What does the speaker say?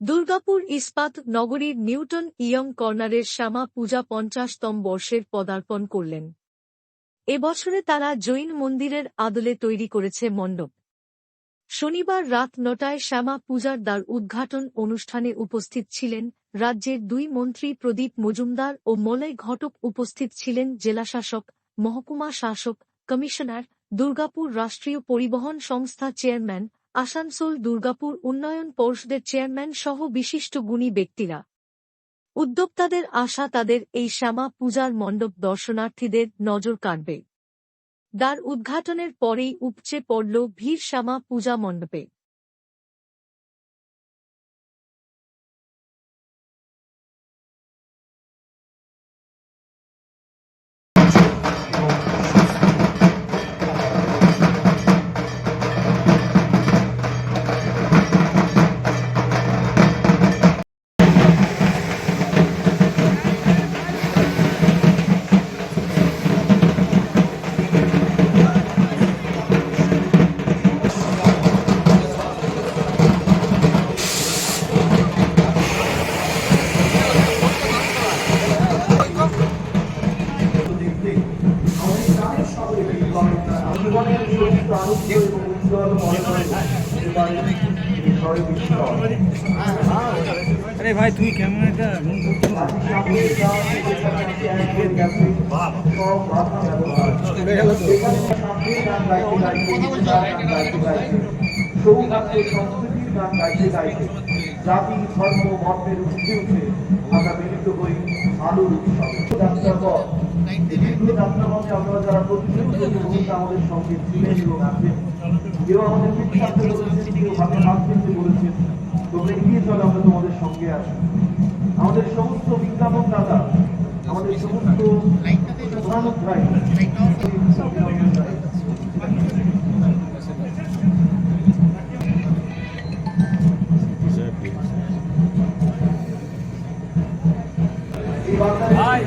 দুর্গাপুর ইস্পাত নগরীর Newton young কর্নারের শ্যামা পূজা পঞ্চাশতম বর্ষের পদার্পণ করলেন। এবছরে তারা জৈন মন্দিরের আদলে তৈরি করেছে মণ্ডপ। শনিবার রাত নটায় শ্যামা পূজার দ্বার উদ্ঘাটন অনুষ্ঠানে উপস্থিত ছিলেন রাজ্যের দুই মন্ত্রী প্রদীপ মজুমদার ও মলয় ঘটক উপস্থিত ছিলেন জেলাশাসক, মহকুমা শাসক, কমিশনার, দুর্গাপুর রাষ্ট্রীয় পরিবহন সংস্থা চেয়ারম্যান আসানসোল, দুর্গাপুর উন্নয়ন পর্ষদের চেয়ারম্যান সহ বিশিষ্ট গুণী ব্যক্তিরা। উদ্যোক্তাদের আশা, তাদের এই শ্যামা পূজার মণ্ডপ দর্শনার্থীদের নজর কাটবে দ্বার উদ্ঘাটনের পরেই উপচে পড়ল ভিড় শ্যামা পূজা মণ্ডপে। আরে ভাই তুই ক্যামেরাটা এমন করছ না। সৌভাগ্যের সংস্কৃতির গান গাইতে গাইতে জাতি, ধর্ম মর্মের উঠে উঠে আমরা মিলিত হই আলোর উৎসবে যাত্রার পর যাত্রাপথে আপনারা যারা প্রতিদিন আমাদের সঙ্গে ছিলেন এবং আছেন কেউ আমাদের বিখ্যাত বলেছেন কেউ হাতে হাত দিতে বলেছেন তোমরা এগিয়ে চলো আমরা তোমাদের সঙ্গে আসি আমাদের সমস্ত বিজ্ঞাপন দাদা আমাদের সমস্ত এই Hayır.